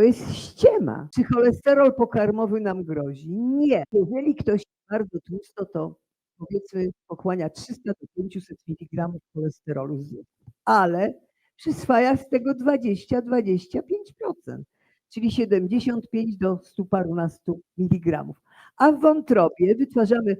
To jest ściema. Czy cholesterol pokarmowy nam grozi? Nie. Jeżeli ktoś bardzo tłusto, to powiedzmy pochłania 300 do 500 mg cholesterolu z ale przyswaja z tego 20-25%, czyli 75 do 100 parunastu miligramów. A w wątrobie wytwarzamy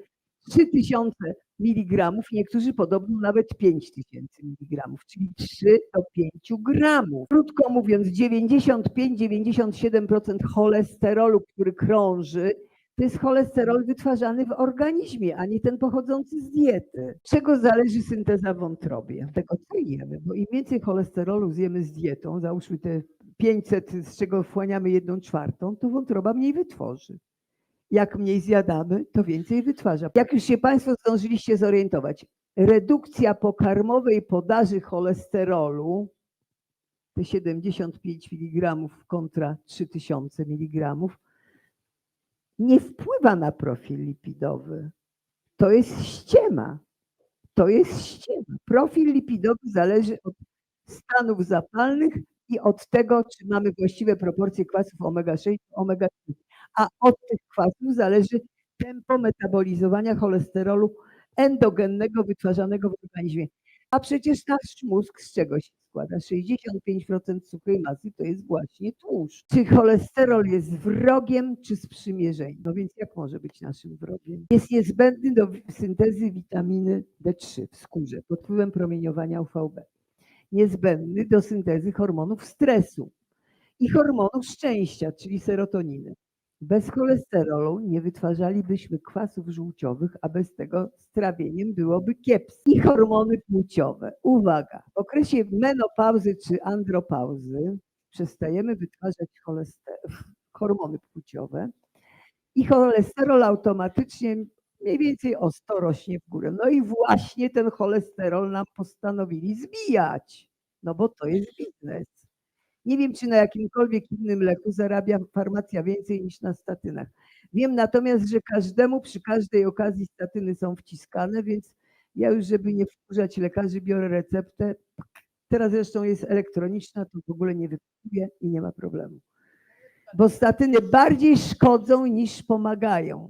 3000 mg, niektórzy podobno nawet 5000 mg, czyli 3 do 5 gramów. Krótko mówiąc, 95-97% cholesterolu, który krąży, to jest cholesterol wytwarzany w organizmie, a nie ten pochodzący z diety. Z czego zależy synteza wątrobie? Tego, co jemy, bo im więcej cholesterolu zjemy z dietą, załóżmy te 500, z czego wchłaniamy jedną czwartą, to wątroba mniej wytworzy. Jak mniej zjadamy, to więcej wytwarza. Jak już się Państwo zdążyliście zorientować, redukcja pokarmowej podaży cholesterolu, te 75 mg kontra 3000 mg, nie wpływa na profil lipidowy. To jest ściema. To jest ściema. Profil lipidowy zależy od stanów zapalnych i od tego, czy mamy właściwe proporcje kwasów omega-6 i omega-3. A od tych kwasów zależy tempo metabolizowania cholesterolu endogennego wytwarzanego w organizmie. A przecież nasz mózg z czego się składa? 65% cukru masy to jest właśnie tłuszcz. Czy cholesterol jest wrogiem, czy sprzymierzeniem? No więc jak może być naszym wrogiem? Jest niezbędny do syntezy witaminy D3 w skórze pod wpływem promieniowania UVB. Niezbędny do syntezy hormonów stresu i hormonów szczęścia, czyli serotoniny. Bez cholesterolu nie wytwarzalibyśmy kwasów żółciowych, a bez tego z trawieniem byłoby kiepskie. I hormony płciowe. Uwaga, w okresie menopauzy czy andropauzy przestajemy wytwarzać hormony płciowe i cholesterol automatycznie mniej więcej o 100 rośnie w górę. No i właśnie ten cholesterol nam postanowili zbijać, no bo to jest biznes. Nie wiem, czy na jakimkolwiek innym leku zarabia farmacja więcej niż na statynach. Wiem natomiast, że każdemu przy każdej okazji statyny są wciskane, więc ja już, żeby nie wkurzać lekarzy, biorę receptę. Teraz zresztą jest elektroniczna, to w ogóle nie wypisuję i nie ma problemu. Bo statyny bardziej szkodzą niż pomagają.